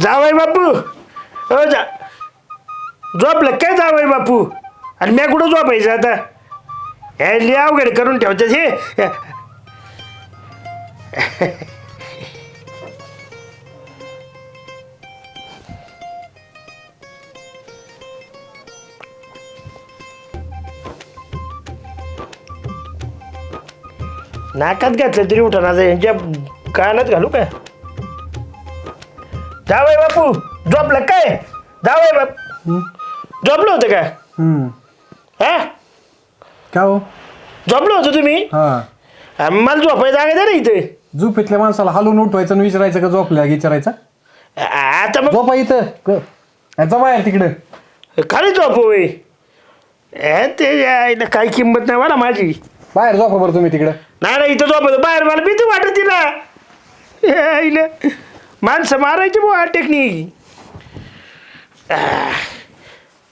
जावाय बापू. हो जा. झोपलं काय जावाय बापू? आणि मी कुठं झोपायचं आता? हे लिया अवघड करून ठेवतात हे. नाकात घातलं तरी उठा यांच्या कानात घालू काय? जावय बापू झोपलं काय? जावय बाप झोपलं होतं का? हम्म. हा? का हो? झोपलं होतं तुम्ही? हा. हा, मला झोपायचं जागा द्या ना इथे. झोपेतल्या माणसाला हलवून उठवायचं आणि विचारायचं का झोपल्या विचारायचं? आ- आता मग झोपा इथं. क- याचा बाहेर तिकडं. खाली झोप होय ए, ते यायला काही किंमत नाही मला माझी. बाहेर झोपा बरं तुम्ही तिकडं. नाही नाही नाही इथं झोपत बाहेर मला भीती वाटत तिला. यायला माणसं मारायची बुवा टेक्निक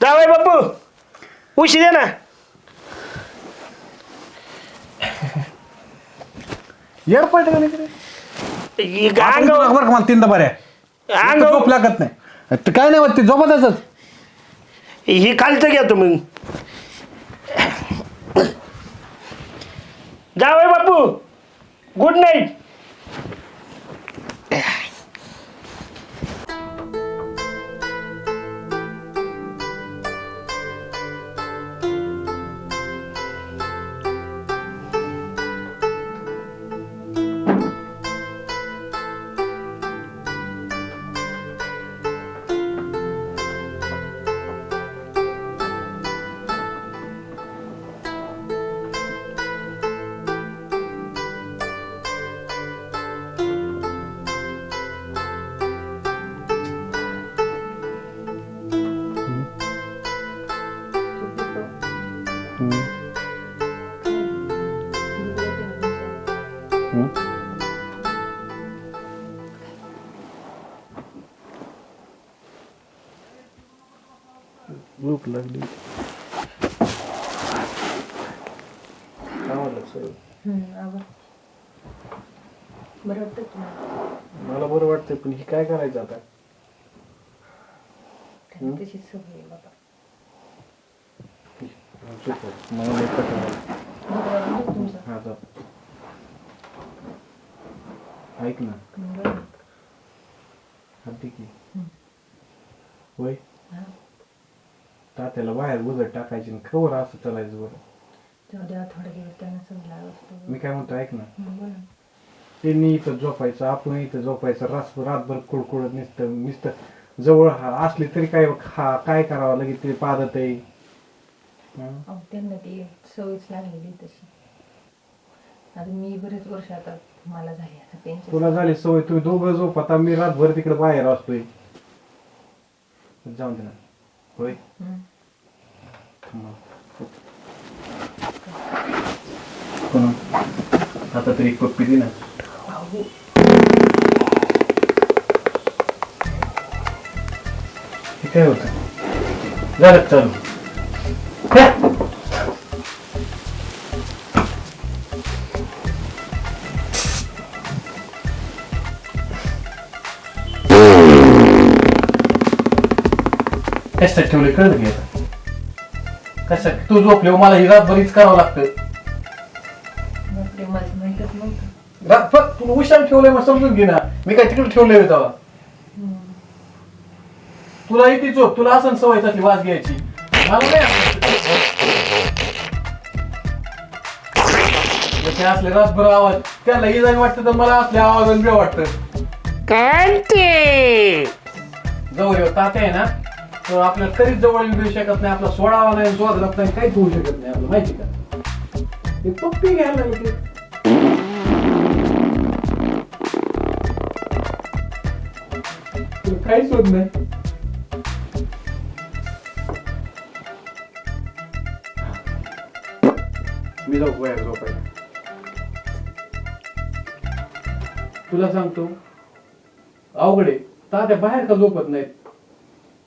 जावय बापू उशी दे ना? येडपाट का नाही तिकडे? ही आता अंग उठू नका बरं का मला तीनदा बऱ्या. अंग झोप लागत नाही. ते काय नाही होत ते झोपत असत ही खालचं घ्या तुम्ही. जावय बापू गुड नाईट बरं वाटतं तुम्हाला? मला बरं वाटतंय पण हे काय करायचं आता? त्यांना तशी सवय आहे बाबा. मला लई कंटाळा आला. बरं वाटलं तुमचं? हा जा. ऐक ना. बरं हम्म. होय? बाहेर उजट टाकायची आणि खबर असं चालायचं बरं. तेव्हा देवा थोडे दिवस त्यांना समजा असतो मी काय म्हणतो ऐक ना. त्यांनी इथं झोपायचं आपण इथं झोपायचं रास रातभर कुडकुडत नुसतं नुसतं जवळ हा असली तरी काय हा काय करावं लगेच ते पादत आहे. हं? अहो त्यांना ती सवयच लागलेली तशी. आता मी बरेच वर्ष आता मला झाली आता पेन्शन तुला झाली सवय तुम्ही दोघं झोप आता मी रातभर तिकडे बाहेर असतोय. जाऊन दे ना. होय? हम्म. कोण? आता तरी एक पप्पी दे ना हे काय होतं? झालं चालू. हे? कशात ठेवले कळलं की आता? कशात? तू झोपले मला ही रातभरीच करावं लागतं. बापरे माझं माहीतच नव्हतं. रातभर तुला उशाला ठेवलंय मग समजून घे ना. मी काय तिकडे ठेवलंय होतं तेव्हा. हम्म. तुला इथे झोप तुला असं सवय तसली वाज घ्यायची. मला नाही आवडत. असले रातभर आवाज त्याला इजानी वाटतं तर मला असले आवाज बी वाटतं कांते! जवळ येऊ तात्या आहे ना? तर आपल्याला कधीच जवळ येऊ देऊ शकत नाही आपला सोडावा नाही शोधत नाही काहीच होऊ शकत नाही आपलं माहिती का? ते पप्पी घ्यायला लागले. काहीच होत नाही. मी जाऊ झोपायला तुला सांगतो अवघड तात्या बाहेर का झोपत नाहीत?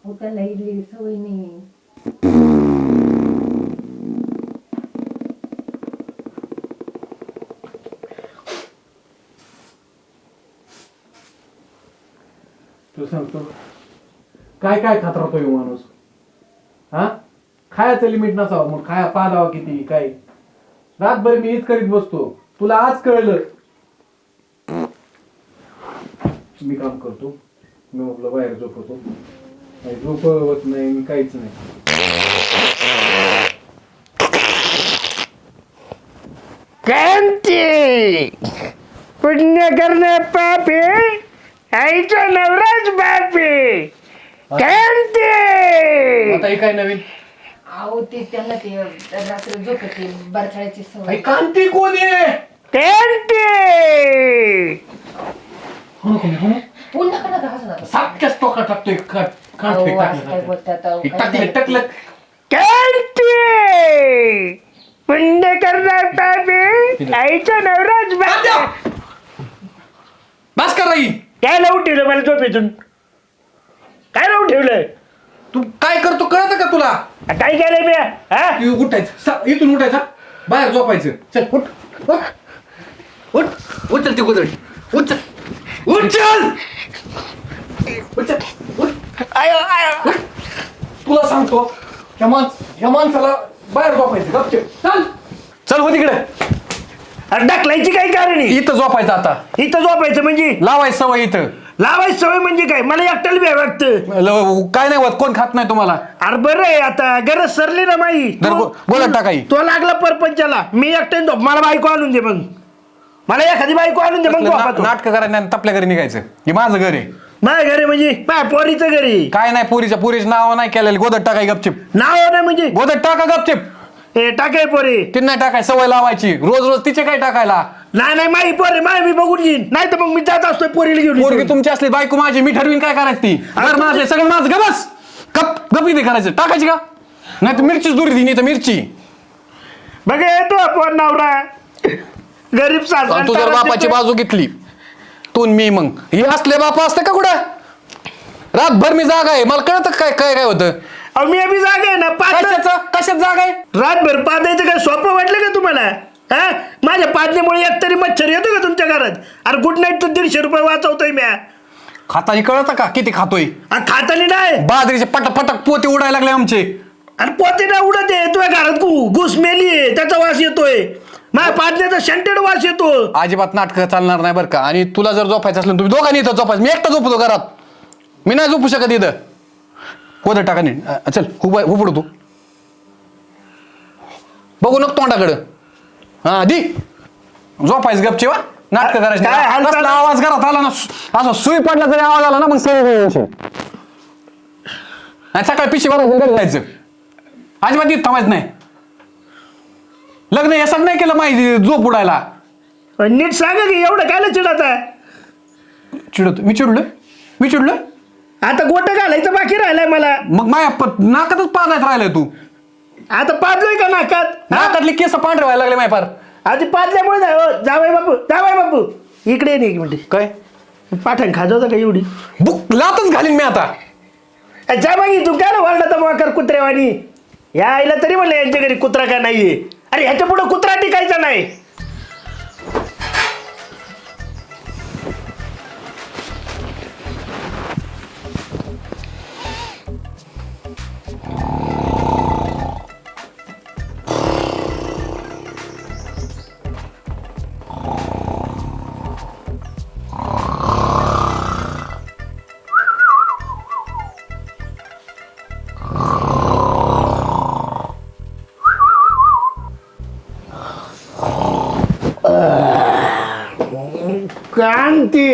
हो त्याला इडली सवय नाही. तू सांगतो काय काय खात राहतो ह्यो माणूस? हा? खायचं लिमिट नसावं मग खाया पाहावा किती काय? रातभर मी हीच करीत बसतो. तुला आज कळलं. मी काम करतो मी आपलं बाहेर झोपवतो काही झोपवत नाही मी काहीच नाही. कांती पुण्य करणे पापे आईचा नवराच बापे. कांती आता हे काय नवीन? अहो ते त्यांना ते रात्री झोपते बरथाळ्याची आई सवय कांती कोण आहे? नको. पुन्हा का नका हसू नका. सारख्याच टोका टाकतोय का- नाही. टाकलं कांती पुण्य करणे पापे आईचा नवराच बापे बस कर राई काय लावून ठेवलं मला झोपेतून? काय लावून ठेवलं तू काय करतो कळत का तुला? आ, काय केलंय मी? हा तू उठायचं. सा- इथून उठायचा बाहेर झोपायचं. चल उठ. उठ. उठ. उचल ती गोदडी उचल. उचल! उचल. उठ. आयो आयो. तुला सांगतो ह्या माणस माणसाला बाहेर झोपायचं गपचे चल. चल. हो तिकडे. अरे ढकलायची काय कारण आहे? इथं झोपायचं आता. इथं झोपायचं म्हणजे? लावायचं सवय इथं. लावायची सवय म्हणजे काय? मला एकट्याला बी वाटतं. ल- काय नाही होत कोण खात नाही तुम्हाला? अरे बरं आहे आता गरज सरली ना माई. गो- गोळ्यात टाकाई. तो लागला परपंचाला. मी एकट्याने झोप मला बायको आणून दे मग. मला एखादी बायको आणून दे मग. नाटक करायला नाही तपल्या घरी निघायचं. हे माझं घर आहे. माझ्या घरी म्हणजे? माझ्या पोरीचं घरी. काय नाही पुरीच्या पुरीचं नाव नाही केलेलं. गोदत टाकाय गपचिप. नाव नाही म्हणजे? गोदत टाका गपचिप. हे टाकाय पोरी. ती नाही टाकाय सवय लावायची. रोज रोज तिचे काय टाकायला? नाही नाही माई पोरी माय मी बघून घेईन. नाही तर मग मी जात असतोय पोरीला घेऊन पोरगी. तुमची असली बायको माझी मी ठरवीन काय करायची ती. घर माझं सगळं माझं. गबस गप गप इथे करायचं. टाकायची का? नाही तर मिरचीच दुरी ती नाही तर मिरची. बघा येतो आपण नवरा. गरीब सासरा तू जर बापाची बाजू घेतली. तू आणि मी मग. हे असले बापा असते का कुठं? रातभर मी जागा आहे. मला कळत काय काय काय होतं? अहो मी अभि जागा आहे ना. पाच कशाचं? कशात जागा आहे? रातभर पादायचं काय? सोपं वाटलं का तुम्हाला? हा? माझ्या पादण्यामुळे एक तरी मच्छर येतो का तुमच्या घरात? अरे गुड नाईट तर दीडशे रुपये वाचवतोय म्या. खातानी कळत का किती खातोय? अरे खातानी नाही. बाजरीचे पटक पटक पोते उडायला लागले आमचे. अरे पोते ना उडत आहे. तुझ्या घरात घुस मेली त्याचा वास येतोय. माझ्या पादण्याचा सेंटेड वास येतो. अजिबात नाटकं चालणार नाही बरं का. आणि तुला जर झोपायचं असलं तुम्ही दोघांनी इथं झोपायचं. मी एकटा झोपतो घरात. मी नाही झोपू शकत इथं. होतं टाका नीट. अ, चल हुब हुबड तू. बघू नको तोंडाकडं. हा दी झोपायचं गपची वा. नाटकं करायचं. काय नाही. हालचाल? कसला आवाज घरात आला ना. असं सुई पडला तरी आवाज आला ना मग सगळं आणि सकाळी पिशी भरायचं घरी जायचं. अजिबात इथं थांबायचं नाही. लग्न यासाठी नाही केलं माहिती झोप उडायला पण नीट सांगा की एवढं कायला चिडत आहे? चिडतो. मी चिडलोय? मी चिडलोय? आता गोट घालायचं बाकी राहिलंय मला. मग माया प- नाकातच पाजायचं राहिलंय तू. आता पादलोय का नाकात? हा? नाकातले केस पांढरे व्हायला लागले माय फार. आधी पादल्यामुळे जाय जावाय बापू जावाय बापू. इकडे ये ना एक मिनिट. काय? पाठण खाजवतं का एवढी? बुक लातच घालीन मी आता. जा बाई तू काय वाढला तर वाकर कुत्र्यावानी या आईला तरी म्हणलं यांच्या घरी कुत्रा का नाहीये? अरे ह्याच्या पुढे कुत्रा टिकायचा नाही. क्रांती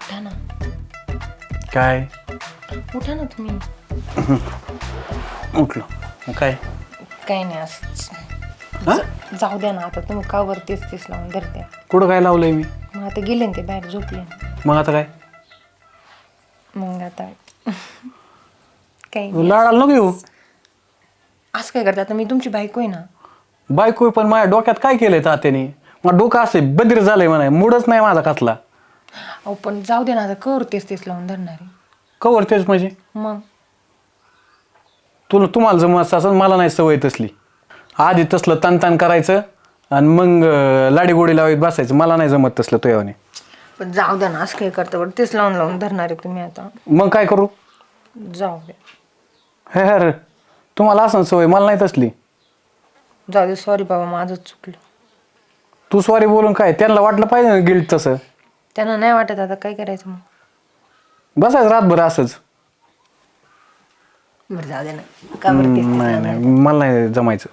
उठा ना काय उठा ना तुम्ही उठलो काय? काय नाही असंच जाऊ द्या ना आता तुम्ही का वर तेच तेच लावून? धरते. कुठं काय लावलंय मी? मग आता गेले ना ते बाहेर झोपले. मग आता काय? मग आता काही नाही. लाडाला नको येऊ. असं काय करते? आता मी तुमची बायको आहे ना. बायको पण माझ्या डोक्यात काय केलंय तात्याने? मग डोकं असे बदिर झालंय म्हणा मूडच नाही माझा कसला. अहो पण जाऊ दे ना आता कर तेच तेच लावून धरणारे. कवर तेच म्हणजे? मग? तुला तुम्हाला जमत असेल मला नाही सवय तसली. आधी तसलं तान तान करायचं आणि मग लाडी गोडी लावत बसायचं. मला नाही जमत तसलं तुझ्यावाने पण जाऊ दे ना असं काय करतं बरं. तेच लावून लावून धरणारे तुम्ही आता. मग काय करू? जाऊ दे. हे अरे तुम्हाला असं सवय मला नाही तसली. जाऊ दे सॉरी बाबा माझंच चुकलं. तू सॉरी बोलून काय? त्यांना वाटलं पाहिजे गिल्ट तसं. त्यांना नाही वाटत आता काय करायचं मग. बसायचं रातभर असंच. बरं जाऊ दे ना. का बरं तेच तेच नाही नाही. मला नाही जमायचं.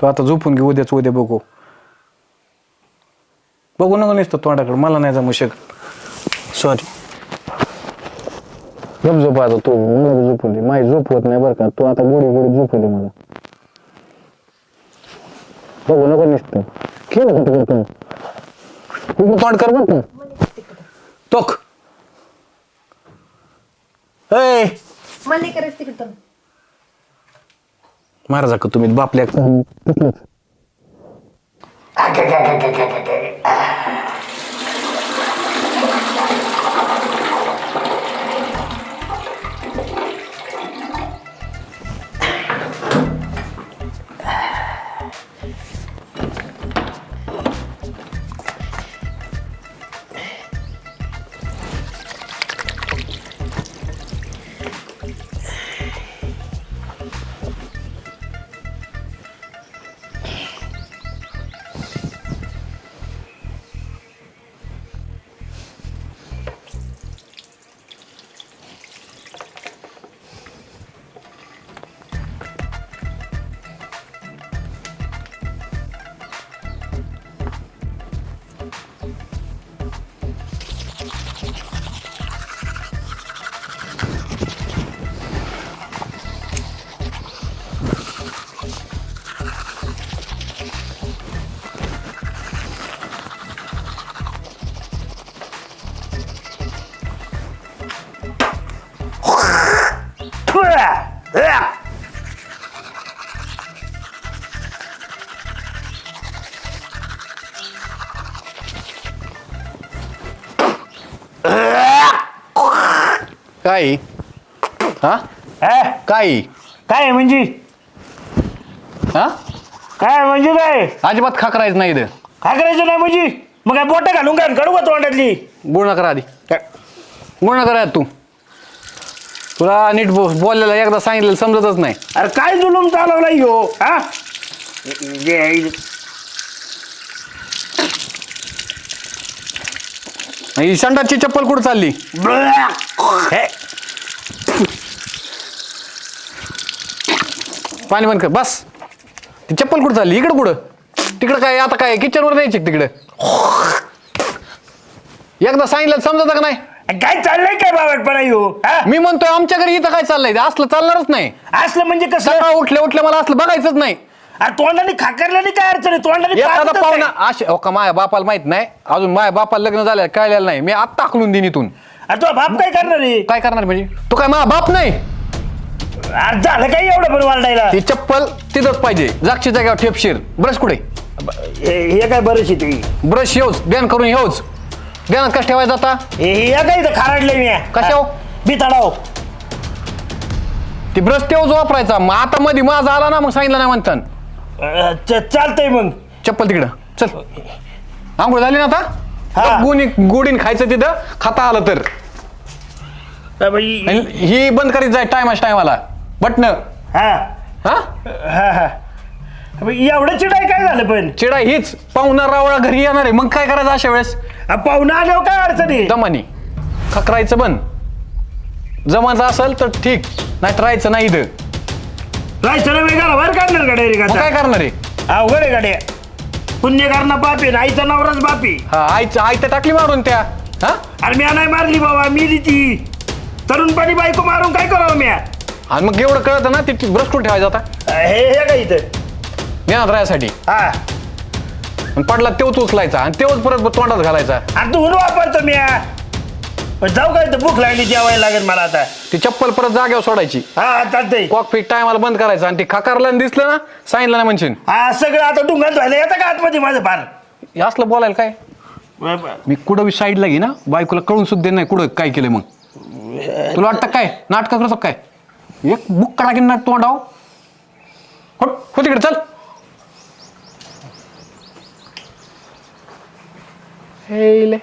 तू आता झोपून घे उद्याच उद्या बघू. बघू नको नसतं तोंडाकडे. मला नाही जमू शकत. सॉरी गप झोप आता तू. मला झोपून दे. माझी झोप होत नाही बरं का. तू आता गोडी गोडी झोपू दे मला. बघू नको नसतं. तू? तोंड कर बरं का. टोक ए! मला नाही करायचं तिकडं महाराजा का तुम्ही बापल्या. काय? हा? हा? काय? काय म्हणजे? हा? काय म्हणजे काय? अजिबात खा करायचं नाही इथं. काय करायचं नाही म्हणजे? मग काय बोट घालून काय काढू का तोंडातली गुण करा आधी. काय? गुण करा तू. तुला नीट बो बोललेलं एकदा सांगितलेलं समजतच नाही. अरे काय जुलूम चालवला यो? हा? जे- ही संडाची चप्पल कुठं चालली? हे, पाणी बंद कर. बस. ती चप्पल कुठं चालली? इकडं कुठं? तिकडं काय आता काय किचनवर द्यायची तिकडं? एकदा सांगितलं समजत का नाही? काय चाललंय काय बावटपणा हा? मी म्हणतोय आमच्या घरी इथं काय चाललंय? ते असलं चालणारच नाही. असलं म्हणजे कसं? सकाळ उठल्या उठल्या मला असलं बघायचंच नाही. अरे तोंडाने खाकरल्याने काय अडचण आहे? तोंडाने एखादा पाहतच पाहुणा नाही. असे हो का माझ्या बापाला माहीत नाही. अजून माझ्या बापाला लग्न झालं कळलेलं नाही. मी आत्ता आकलून देईन इथून. अरे तुझा बाप काय करणार आहे? काय करणार म्हणजे? तू काय माझा बाप नाही? अरे झालं काय एवढं पण वालडायला ती चप्पल तिथंच पाहिजे. जागची जागेवर ठेपशीर ब्रश कुठे? हे हे काय बरंच आहे ते? ब्रश येऊच. ध्यान करून येऊच. ध्यानात कसं ठेवायचं आता? हे हे काय इथं खाराडलंय मी? कशाव? बिताडाव ती ब्रश तेवच वापरायचा. मग आता मध्ये माझा आला ना मग सांगितलं नाही म्हणतात चालतंय मग. चप्पल तिकडं. चल. आंघोळ झाली ना हा. आता गुणी गोडीन खायचं तिथं. खाता आलं तर. हा बाई, आणि ही बंद करीत जाय टायमाच टायमाला बटन हा. हा? हा हा. एवढं चिडाय काय झालं पण? चिडा हीच. पाहुणा रावळा घरी येणार आहे. मग काय करायचं अशा वेळेस? आ, पाहुणा आल्यावर काय अडचण दमानी खकरायचं बंद. जमायचं असेल तर ठीक. नाही राहायचं नाही इथं. राहायचं ना वेगळा बाहेर काढणार गाड्या रे मग काय करणार आहे? अवघड आहे गाड्या. पुण्य करणं बापी आईचा नवराच बापी हा आईचं आई तर टाकली मारून त्या. हा? अरे मी नाही मारली बाबा मी दिती. तरुणपणी बायको मारून काय करावं मी आणि मग एवढं कळतं ना ती ब्रश कुठे ठेवायचं आता? हे हे काय इथं? ज्ञानात राहायसाठी हा. आणि पडला तेवच उचलायचा आणि तेवच परत तोंडात घालायचा. अरे तू वापरतो मी पण जाऊ काय तर भूक लागली जेवायला लागेल मला आता. ती चप्पल परत जाग्यावर सोडायची. हा चालतंय. कॉकपीट टायमाला बंद करायचं आणि ती खाकारला आणि दिसलं ना सांगितलं नाही म्हणशील. हा सगळं आता डुंगात झालं येतं का आतमध्ये माझं फार? हे असलं बोलायला काय? मी कुठं बी साईडला घे ना बायकोला कळून सुद्धा नाही कुठं काय केलं मग? तुला वाटतं काय? नाटक करतो काय? एक बुक करा की नाट तोंडाव हो हो तिकडे चल. हे ले.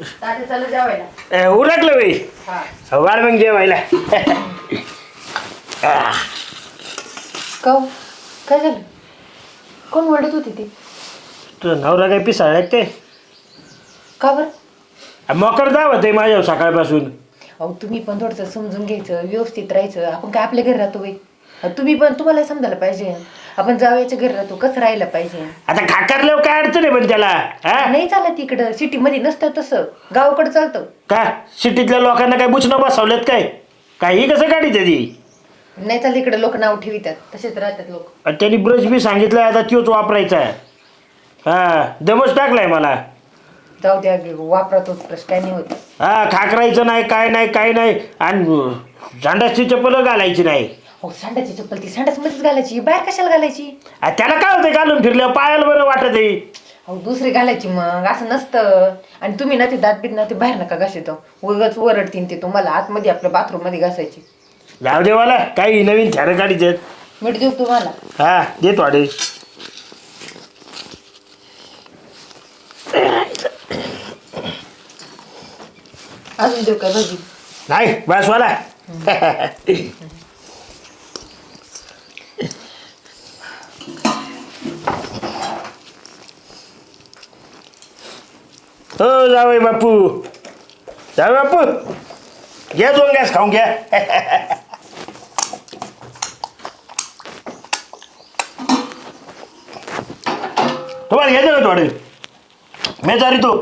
तात्या चला जेवायला. ए, उरकलं बाई. वाढ मग जेवायला. काऊ काय झालं? कोण ओरडत होती ती? तुझा नवरा काय पिसाळ ते? का बरं? मकर दावत आहे माझ्या सकाळपासून. अहो तुम्ही पण थोडंसं समजून घ्यायचं व्यवस्थित राहायचं. आपण काय आपल्या घरी राहतो बाई. अहो, तुम्ही पण तुम्हाला समजायला पाहिजे. आपण जावयाच्या घरी राहतो कसं राहायला पाहिजे? आता खाकारल्यावर काय अडचण आहे पण त्याला? हा? नाही चालत इकडं. सिटीमध्ये नसतं तसं. गावाकडं चालतं. का? सिटीतल्या लोकांना काय बुचणं बसवलेत काय? काही कसं काढी ती? नाही चालत इकडं लोक नाव ठेवितात. तसेच राहतात लोक. आणि त्यांनी ब्रश बी सांगितलं आता तोच वापरायचा हा दमच टाकलाय मला. जाऊ द्या वापरा तोच प्रश्न काय नाही होत. हा खाकरायचं नाही काय नाही काय नाही आणि झांडाची चप्पल घालायची नाही. अहो सांडाची चप्पल ती सांडाच मध्येच घालायची बाहेर कशाला घालायची? आ, त्याला काय होतं घालून फिरल्यावर पायाला बरं वाटत आहे अहो दुसरी घालायची मग असं नसतं. आणि तुम्ही ना ते दात बीत ना ते बाहेर नका घासायचं. उगाच ओरडतीन ते तुम्हाला आतमध्ये आपल्या बाथरूममध्ये घासायची. जाऊ दे मला काही नवीन थॅर काढीचे मीठ देऊ तुम्हाला. हा देत वाढे अजून देऊ काय भाजी? नाही बस वाला. हो जावय बापू. जावय बापू. घ्या दोन गॅस खाऊन घ्या. तुम्हाला घ्यायचं का थोडे? मी चारी तो।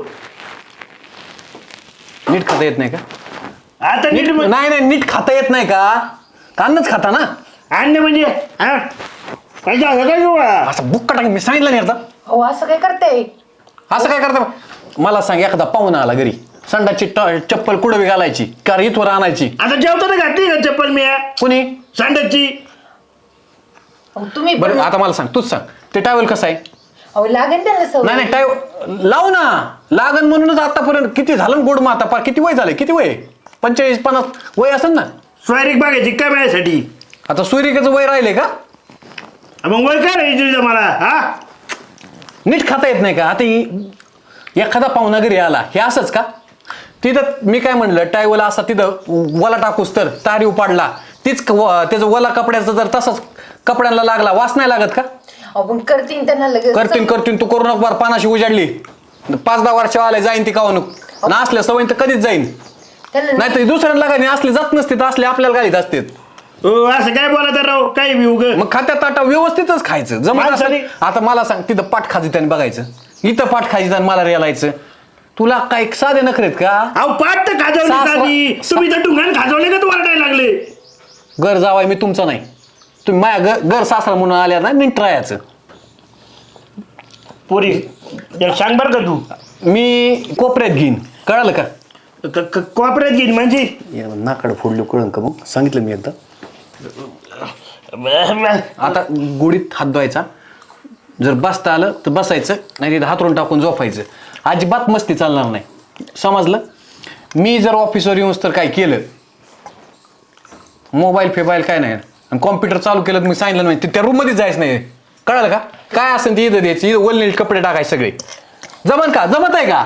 नीट खाता येत नाही का? आता नीट नीट नाही नाही नीट खाता येत नाही का? कांदच खाता ना? आणणे म्हणजे हा? काय झालं काय गोळा असं बुक टाक मी सांगितलं नाही आता. अहो असं काय करते? असं काय करता? मला सांग एखादा पाहुणा आला घरी संडाची ट- चप्पल कुठं बी घालायची कार इथवर आणायची. आता जेवताना घातली का चप्पल मी? कुणी? सांडाची. अहो तुम्ही पण बरं आता मला सांग तूच सांग. ते टावेल कसं आहे? अहो लागेल त्यांना नाही सवय. नाही टाय लाव ना. लागन म्हणूनच आतापर्यंत किती झालं गोड मग आता पार किती वय झालं किती वय? पंचेचाळीस पन्नास वय असेल ना? स्वारीक बघायची काय माझ्यासाठी आता सूर्यकाचं वय राहिले का? मग वय काय राहायची तुझं मला हा? नीट खाता येत नाही का? आता ही- एखादा पाहुणा घरी आला हे असंच का? तिथं मी काय म्हणलं टायवला असा तिथं वला टाकूस तर तारीव पाडला तीच क- व- त्याचं वला कपड्याचं जर तसंच कपड्यांना लागला वास नाही लागत का? अहो पण करतीन त्यांना लगेच. करतीन करतीन. तू करू नको बार पानाशी उजाडली. पाच दहा वर्ष आले जाईन ती कावणूक. ना असल्या सवयी तर कधीच जाईन. त्यांना नाही. तर दुसऱ्यांना लागायने असले जात नसते तर असले आपल्याला घालीत असते असं काय बोला तर राव? काही बी उग? मग खात्यात ताटा व्यवस्थितच खायचं. जमत असेल माणसाने- आता मला सांग तिथं पाठ खाजी त्याने बघायचं. इथं पाठ खाजी आणि मला रेलायचं. तुला काय साधे नखरेत का? अहो पाठ तर खाजवली साधी. तुम्ही तर टुंगान खाजवले का तुम्हाला नाही लागले? घर जावाय मी तुमचं नाही. तुम्ही माझ्या घर घर सासरा म्हणून आल्या ना नीट राहायचं पोरी एक सांग बरं का तू. मी कोपऱ्यात घेईन. कळालं का? क- क- कोपऱ्यात घेईन म्हणजे? नाकड फोडलं कळलं का मग? सांगितलं मी एकदा. आता गुडीत हात धुवायचा. जर बसता आलं तर बसायचं नाही तिथं हातरून टाकून झोपायचं. अजिबात मस्ती चालणार नाही. समजलं? मी जर ऑफिसवर येऊन तर काय केलं? मोबाईल फेबाईल काय नाही. आणि कॉम्प्युटर चालू केलं तर मी सांगितलं नाही ते- त्या रूममध्ये जायचं नाही. कळालं का? काय असेल ते इथं द्यायची इथं वलनील कपडे टाकायचे सगळे. जमन का? जमत आहे का?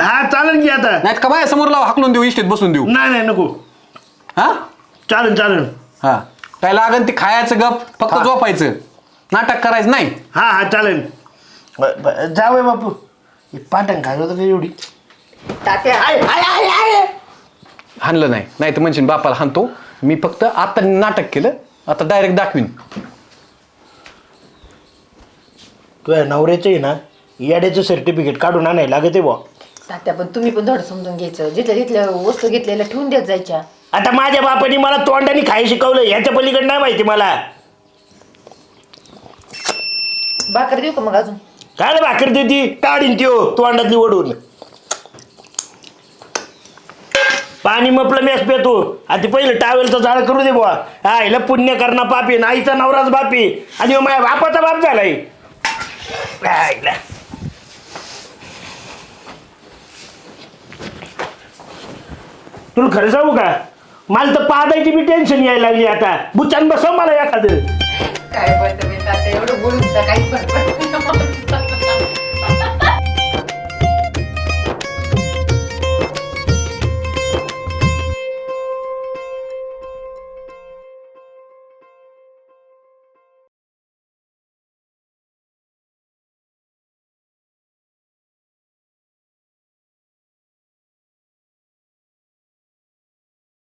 हा चालेल की आता. नाहीत का बाया समोर लाव हाकलून देऊ इष्टीत बसून देऊ. नाही नाही नको. हा? चालेल चालेल. हा. काय लागन ते खायचं गप फक्त हा. झोपायचं. नाटक करायचं नाही. हा हा चालेल. जावय बापू. हे पाटण खाजवतं का एवढी. तात्या आय आय आय आय हाणलं नाही. नाही तर म्हणशील बापाला हाणतो. मी फक्त आता नाटक केलं आता डायरेक्ट दाखवीन. तुझ्या नवऱ्याचं आहे ना याड्याचं सर्टिफिकेट काढून आणायला लागत आहे बुवा. तात्या पण तुम्ही पण थोडं समजून घ्यायचं. जिथल्या तिथल्या वस्तू घेतलेल्या ठेवून देत जायच्या. आता माझ्या बापाने मला तोंडाने खाय शिकवलं ह्याच्या पलीकडे नाही माहिती मला. भाकर देऊ का मग अजून? काय भाकर देती? काढीन त्यो तोंडातली ओढून. पाणी मपलं मेस पेतो आता पहिलं टावेलचं झाड करू दे बुवा. हा हिला पुण्य करणं पापी नाईचा नवराच बापी आणि ह्यो माझ्या बापाचा बाप झालाय. काय हिला. तुला खरं सांगू का? मला तर पादायची बी टेन्शन यायला लागली आता. बुचान बसव मला एखादं. काय बोलतो मी? आता एवढं बोलून सुद्धा काहीच फरक